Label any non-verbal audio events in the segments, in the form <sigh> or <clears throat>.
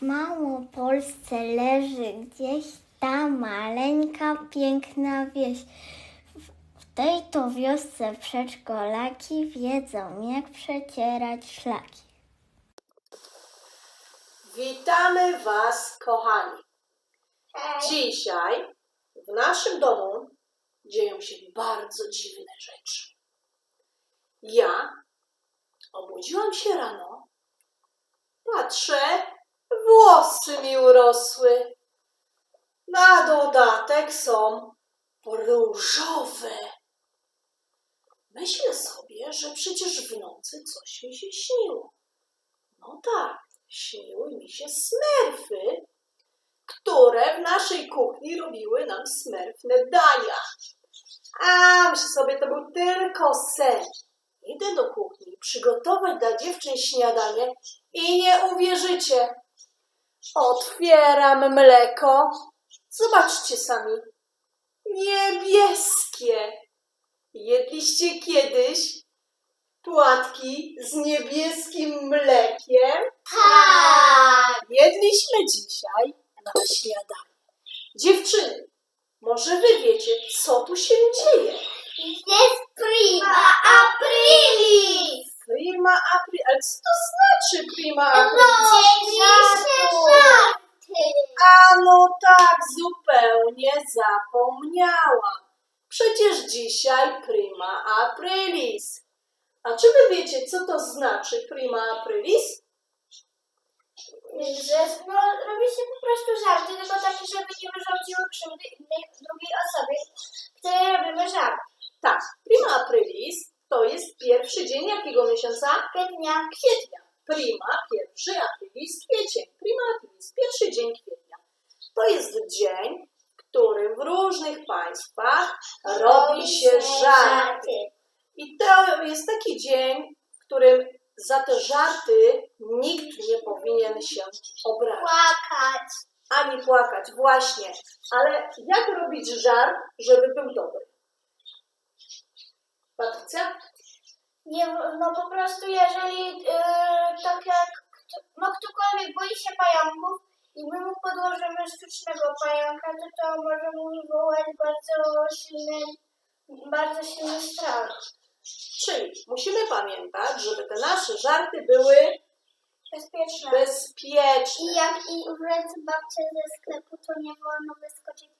W Małopolsce leży gdzieś ta maleńka, piękna wieś. W- tej to wiosce przedszkolaki wiedzą, jak przecierać szlaki. Witamy Was, kochani. Dzisiaj w naszym domu dzieją się bardzo dziwne rzeczy. Ja obudziłam się rano, patrzę, włosy mi urosły. Na dodatek są różowe. Myślę sobie, że przecież w nocy coś mi się śniło. No tak, śniły mi się smerfy, które w naszej kuchni robiły nam smerfne dania. A, myślę sobie, to był tylko sen. Idę do kuchni przygotować dla dziewczyn śniadanie i nie uwierzycie. Otwieram mleko. Zobaczcie sami. Niebieskie. Jedliście kiedyś płatki z niebieskim mlekiem? Tak! Jedliśmy dzisiaj na śniadanie. Dziewczyny, może wy wiecie, co tu się dzieje? Jest prima aprilis! Prima April, ale co to znaczy prima April? A no tak, zupełnie zapomniałam. Przecież dzisiaj prima aprilis. A czy wy wiecie, co to znaczy prima aprilis? Że no, robi się po prostu żarty, tylko takie, żeby nie wyrządziły krzywdy innej, drugiej osobie, której robimy żart. Tak, prima aprilis to jest pierwszy dzień jakiego miesiąca? Kwietnia. Kwietnia. Prima, pierwszy, aprilis, kwiecień. Prima aprilis, pierwszy dzień kwietnia. To jest dzień, w którym w różnych państwach robi się żarty. I to jest taki dzień, w którym za te żarty nikt nie powinien się obrazić. Płakać. Ani płakać, właśnie. Ale jak robić żart, żeby był dobry? Patrycja? Nie, no po prostu jeżeli yy, tak jak no ktokolwiek boi się pająków i my mu podłożymy sztucznego pająka, to to może mu wywołać bardzo silny, bardzo silny strach. Czyli musimy pamiętać, żeby te nasze żarty były Bezpieczne. bezpieczne. I jak i uwręcz babcię ze sklepu, to nie wolno wyskoczyć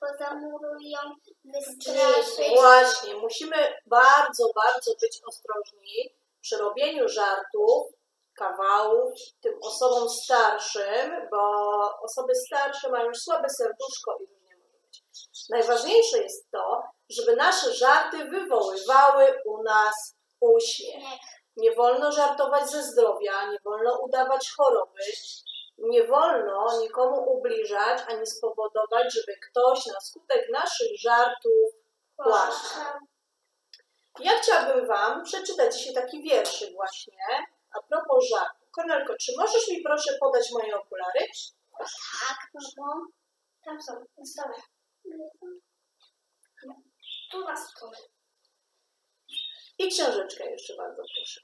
spoza muru ją wystraszyć. Właśnie, musimy bardzo, bardzo być ostrożni przy robieniu żartów, kawałów tym osobom starszym, bo osoby starsze mają już słabe serduszko i różnie może być. Najważniejsze jest to, żeby nasze żarty wywoływały u nas uśmiech. Nie wolno żartować ze zdrowia, nie wolno udawać choroby, nie wolno nikomu ubliżać ani spowodować, żeby ktoś na skutek naszych żartów płakał. Ja chciałabym Wam przeczytać dzisiaj taki wierszyk właśnie a propos żartu. Kornelko, czy możesz mi proszę podać moje okulary? Tak, mamo. Tam są, na stole. Tu na stole. I książeczkę jeszcze bardzo proszę.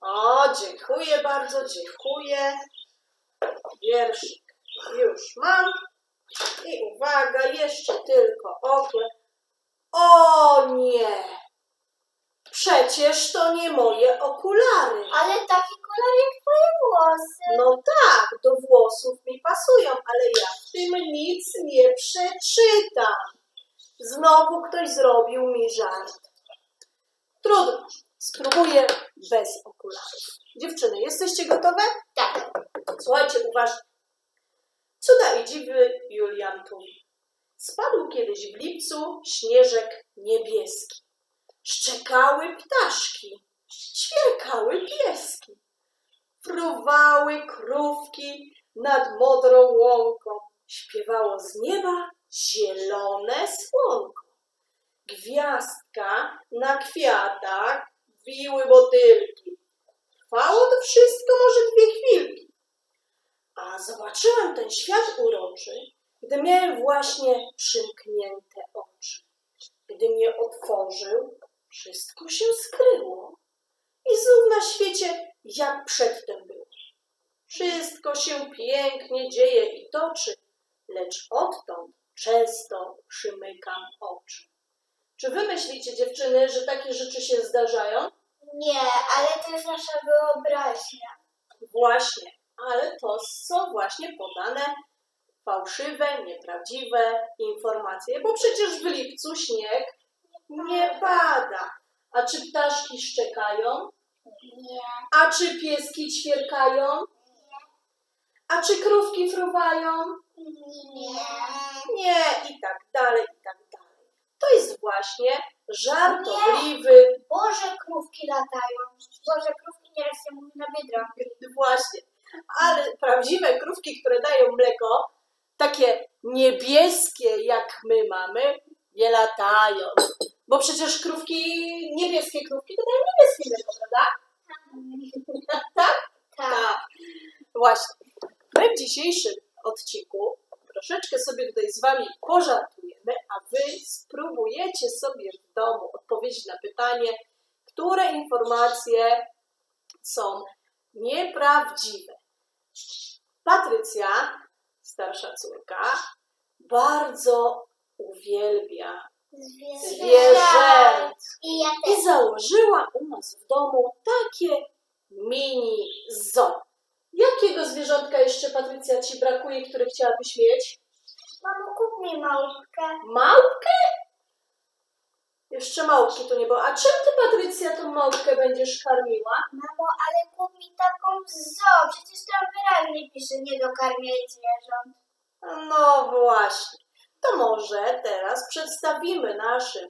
O, dziękuję bardzo, dziękuję. Wierszyk już mam. I uwaga, jeszcze tylko okle. O nie! Przecież to nie moje okulary. Ale taki kolor jak twoje włosy. No tak, do włosów mi pasują, ale ja w tym nic nie przeczytam. Znowu ktoś zrobił mi żart. Trudno, spróbuję bez okularów. Dziewczyny, jesteście gotowe? Tak. Słuchajcie uważnie. Cuda i dziwy Julian Tuwi. Spadł kiedyś w lipcu śnieżek niebieski. Szczekały ptaszki, ćwierkały pieski. Fruwały krówki nad modrą łąką. Śpiewało z nieba zielone słonko. Gwiazdka na kwiatach wiły motylki. Trwało to wszystko może dwie chwilki. A zobaczyłem ten świat uroczy, gdy miałem właśnie przymknięte oczy. Gdym je otworzył, wszystko się skryło i znów na świecie jak przedtem było. Wszystko się pięknie dzieje i toczy, lecz odtąd często przymykam oczy. Czy wy myślicie, dziewczyny, że takie rzeczy się zdarzają? Nie, ale to jest nasza wyobraźnia. Właśnie, ale to są właśnie podane fałszywe, nieprawdziwe informacje, bo przecież w lipcu śnieg nie pada. A czy ptaszki szczekają? Nie. A czy pieski ćwierkają? A czy krówki fruwają? Nie. Nie, i tak dalej, i tak dalej. To jest właśnie żartobliwy, Boże krówki latają. Boże krówki nieraz się mówi na biedronkę. <laughs> właśnie, ale prawdziwe krówki, które dają mleko, takie niebieskie jak my mamy, nie latają. Bo przecież krówki, niebieskie krówki to dają niebieskie mleko, prawda? Tak? Tak. Właśnie. My w dzisiejszym odcinku troszeczkę sobie tutaj z Wami pożartujemy, a Wy spróbujecie sobie w domu odpowiedzieć na pytanie, które informacje są nieprawdziwe. Patrycja, starsza córka, bardzo uwielbia zwierzęta I ja i założyła u nas w domu takie mini zoo. Jakiego zwierzątka jeszcze, Patrycja, Ci brakuje, które chciałabyś mieć? Mamo, kup mi małpkę. Małpkę? Jeszcze małpki to nie było. A czym Ty, Patrycja, tą małpkę będziesz karmiła? Mamo, ale kup mi taką z zoo. Przecież tam wyraźnie pisze nie dokarmiaj zwierząt. No właśnie. To może teraz przedstawimy naszym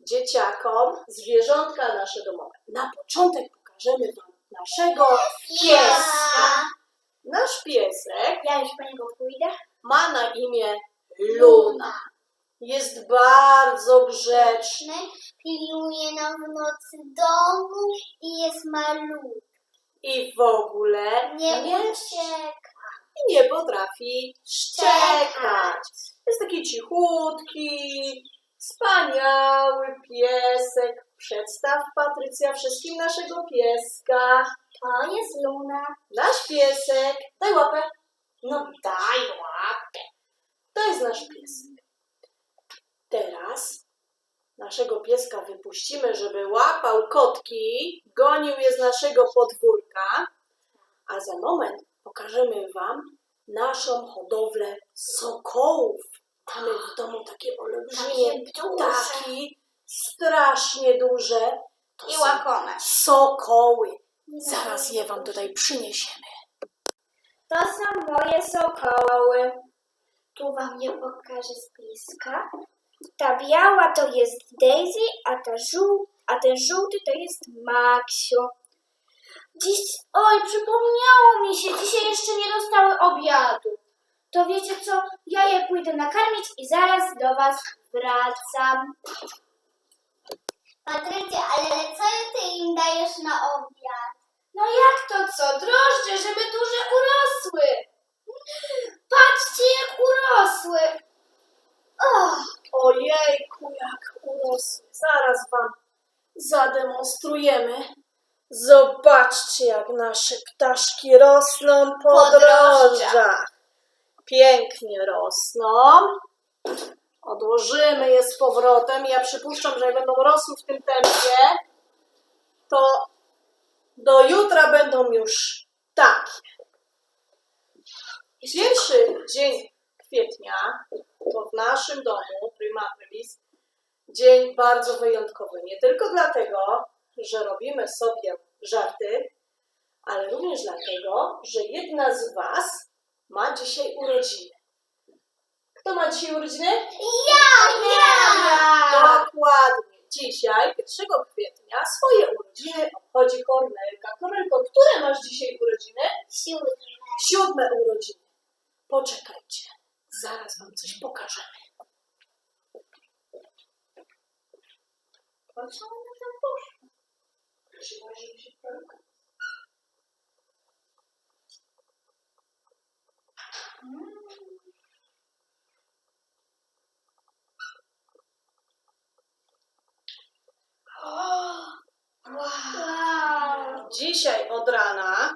dzieciakom zwierzątka nasze domowe. Na początek pokażemy Wam naszego pieska. Nasz piesek Ja już po niego pójdę. ma na imię Luna. Jest bardzo grzeczny. Pilnuje nam w nocy domu i jest malutki. I w ogóle Nie ucieka. nie potrafi szczekać. Jest taki cichutki, wspaniały piesek. Przedstaw Patrycja wszystkim naszego pieska. To jest Luna. Nasz piesek. Daj łapę. No daj łapkę. To jest nasz piesek. Teraz naszego pieska wypuścimy, żeby łapał kotki, gonił je z naszego podwórka, a za moment pokażemy Wam naszą hodowlę sokołów. Mamy w domu takie olbrzymie Takie duże. ptaki, strasznie duże. To I są łakome. sokoły. Zaraz je Wam tutaj przyniesiemy. To są moje sokoły. Tu wam je pokażę z bliska. Ta biała to jest Daisy, a, ta żół, a ten żółty to jest Maksio. Dziś, oj, przypomniało mi się, dzisiaj jeszcze nie dostały obiadu. To wiecie co, ja je pójdę nakarmić i zaraz do was wracam. Patrycja, ale co ty im dajesz na obiad? No jak to co? Drożdże, żeby duże urosły. Patrzcie jak urosły. Och, Ojejku, jak urosły. Zaraz Wam zademonstrujemy. Zobaczcie, jak nasze ptaszki rosną po, Po drożdżach. drożdżach. Pięknie rosną. Odłożymy je z powrotem. Ja przypuszczam, że jak będą rosły w tym tempie, to do jutra będą już takie. Pierwszy dzień kwietnia to w naszym domu, Prima Aprilis, dzień bardzo wyjątkowy. Nie tylko dlatego, że robimy sobie żarty, ale również dlatego, że jedna z Was ma dzisiaj urodziny. Kto ma dzisiaj urodziny? Ja, ja! Dokładnie. Dzisiaj, 1 kwietnia, swoje urodziny obchodzi Kornelka. Kornelko, które masz dzisiaj urodziny? Siódmy. Siódme urodziny. Poczekajcie, zaraz wam coś pokażemy. Po co one tam? Chyba, żeby się pralka- Dzisiaj od rana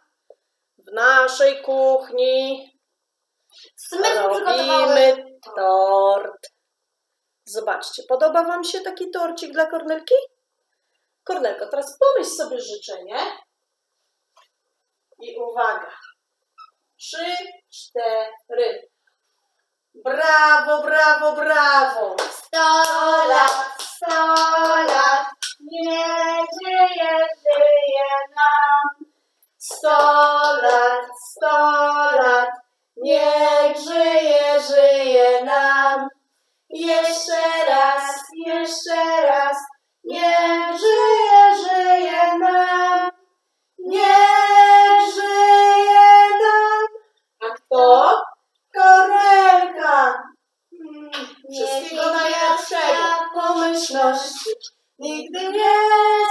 w naszej kuchni. Przygotowały. Robimy tort. Zobaczcie, podoba Wam się taki torcik dla Kornelki? Kornelko, teraz pomyśl sobie życzenie. I uwaga. Trzy, cztery. Brawo, brawo, brawo. Sto lat, sto lat, nie żyje, żyje nam. Sto lat, sto lat. Niech żyje, żyje nam. Jeszcze raz, jeszcze raz. Niech żyje, żyje nam. Niech żyje nam. A kto? Kornelka. Mm, Wszystkiego najlepszego. Pomyślności nigdy nie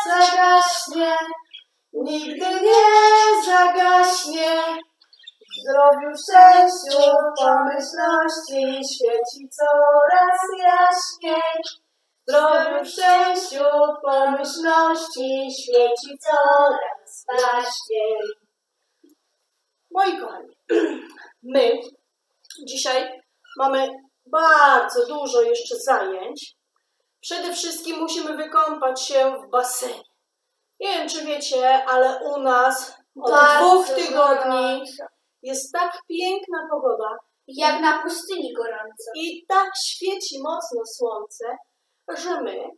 zagaśnie. Nigdy nie zagaśnie. W zdrowiu, szczęściu, pomyślności świeci coraz jaśniej. W zdrowiu, szczęściu, pomyślności świeci coraz jaśniej. Moi kochani, <clears throat> my dzisiaj mamy bardzo dużo jeszcze zajęć. Przede wszystkim musimy wykąpać się w basenie. Nie wiem, czy wiecie, ale u nas od dwóch tygodni gorąco. jest tak piękna pogoda Jak na pustyni gorąco. i tak świeci mocno słońce, że my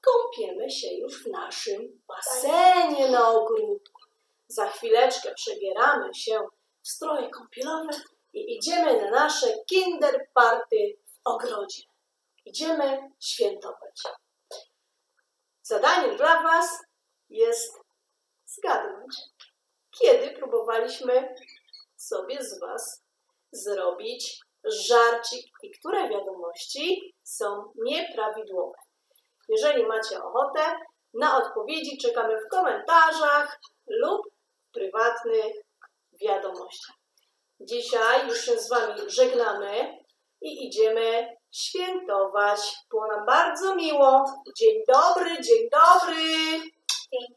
kąpiemy się już w naszym basenie na ogródku. Za chwileczkę przebieramy się w stroje kąpielowe i idziemy na nasze kinder party w ogrodzie. Idziemy świętować. Zadaniem dla Was jest zgadnąć, kiedy próbowaliśmy sobie z Was zrobić żarcik i które wiadomości są nieprawidłowe. Jeżeli macie ochotę, na odpowiedzi czekamy w komentarzach lub prywatnych wiadomościach. Dzisiaj już się z Wami żegnamy i idziemy świętować. Było nam bardzo miło. Dzień dobry, dzień dobry.